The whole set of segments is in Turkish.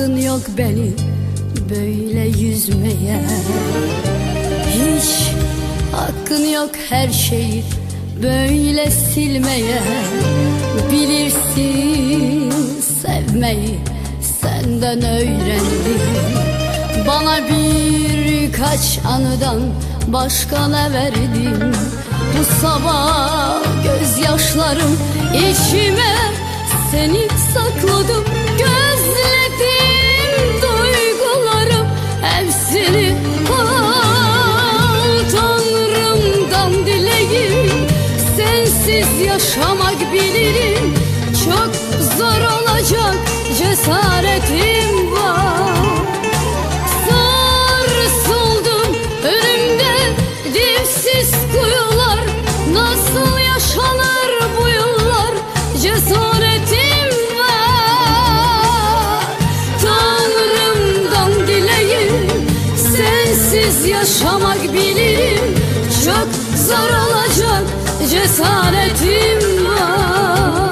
hakkın yok beni böyle yüzmeye. Hiç hakkın yok her şeyi böyle silmeye. Bilirsin sevmeyi senden öğrendim. Bana birkaç anıdan başka ne verdin? Bu sabah gözyaşlarım içime seni sakladım yaşamak bilirim Çok zor olacak cesaretim var. Sarsıldım önümde dipsiz kuyular. Nasıl yaşanır bu yıllar cesaretim var. Tanrımdan dileğim sensiz yaşamak bilirim Çok zor olacak cesaretim var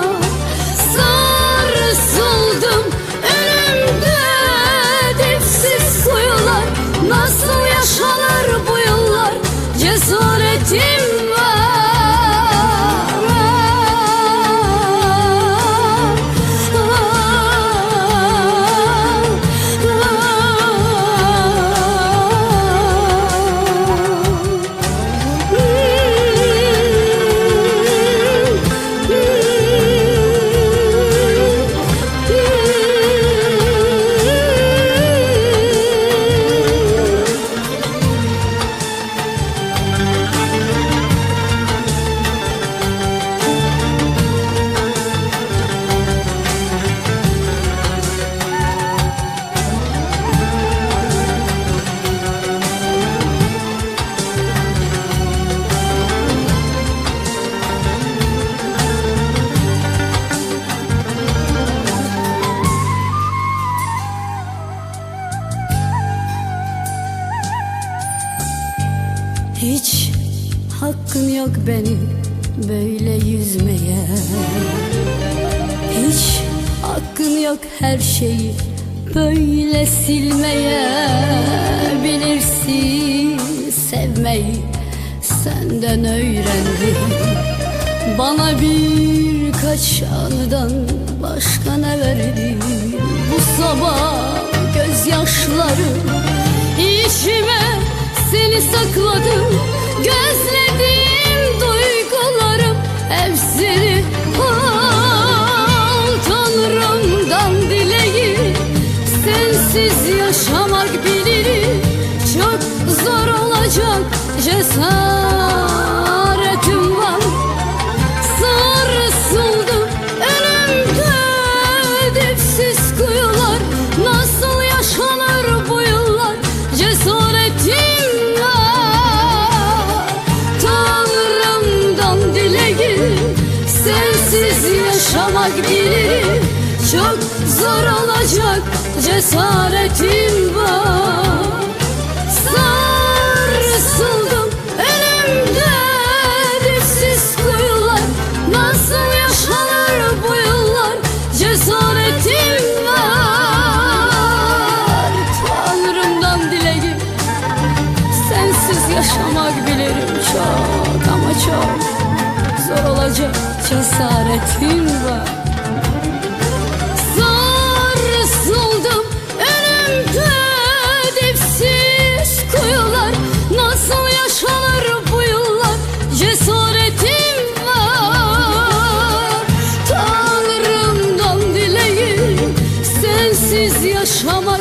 Hiç hakkın yok beni böyle yüzmeye. Hiç hakkın yok her şeyi böyle silmeye. Bilirsin sevmeyi senden öğrendim. Bana birkaç anıdan başka ne verdin? Bu sabah gözyaşlarım sakladım. Gözledim duygularım hepsini al. Tanrımdan dileğim sensiz yaşamak bilirim. Çok zor olacak cesaretim Çok zor olacak cesaretim var. Sarsıldım önümde dipsiz kuyular. Nasıl yaşanır bu yıllar? Cesaretim var. Tanrımdan dileğim sensiz yaşamak bilirim çok ama çok. Zor olacak cesaretim var Tanrımdan